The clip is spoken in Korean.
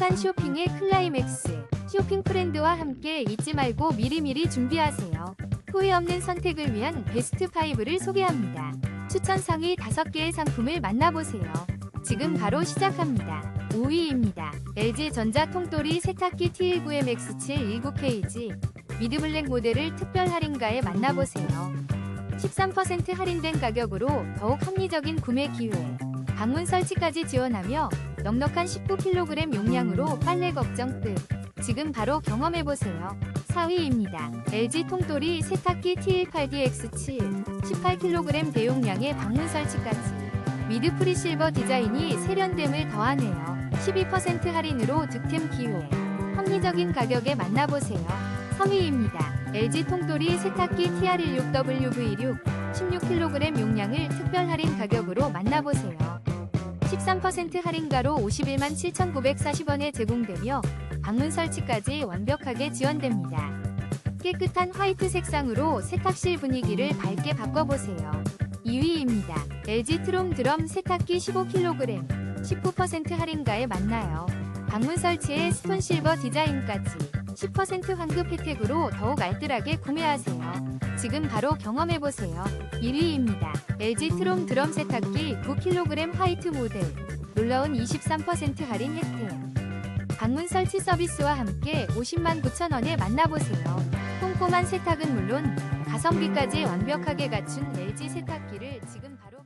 행복한 쇼핑의 클라이맥스. 쇼핑 프렌드와 함께 잊지 말고 미리미리 준비하세요. 후회 없는 선택을 위한 베스트 5를 소개합니다. 추천 상위 5개의 상품을 만나보세요. 지금 바로 시작합니다. 5위입니다. LG전자 통돌이 세탁기 T19MX7 19KG 미드블랙 모델을 특별 할인가에 만나보세요. 13% 할인된 가격으로 더욱 합리적인 구매 기회. 방문 설치까지 지원하며 넉넉한 19kg 용량으로 빨래 걱정 끝. 지금 바로 경험해보세요. 4위입니다. LG 통돌이 세탁기 T18DX7 18kg 대용량의 방문 설치까지. 미드 프리 실버 디자인이 세련됨을 더하네요. 12% 할인으로 득템 기회. 합리적인 가격에 만나보세요. 3위입니다. LG 통돌이 세탁기 TR16WV6 16kg 용량을 특별 할인 가격으로 만나보세요. 13% 할인가로 51만 7,940원에 제공되며 방문 설치까지 완벽하게 지원됩니다. 깨끗한 화이트 색상으로 세탁실 분위기를 밝게 바꿔보세요. 2위입니다. LG 트롬 드럼 세탁기 15kg 19% 할인가에 만나요. 방문 설치에 스톤 실버 디자인까지 10% 환급 혜택으로 더욱 알뜰하게 구매하세요. 지금 바로 경험해보세요. 1위입니다. LG 트롬 드럼 세탁기 9kg 화이트 모델 놀라운 23% 할인 혜택 방문 설치 서비스와 함께 50만 9천원에 만나보세요. 꼼꼼한 세탁은 물론 가성비까지 완벽하게 갖춘 LG 세탁기를 지금 바로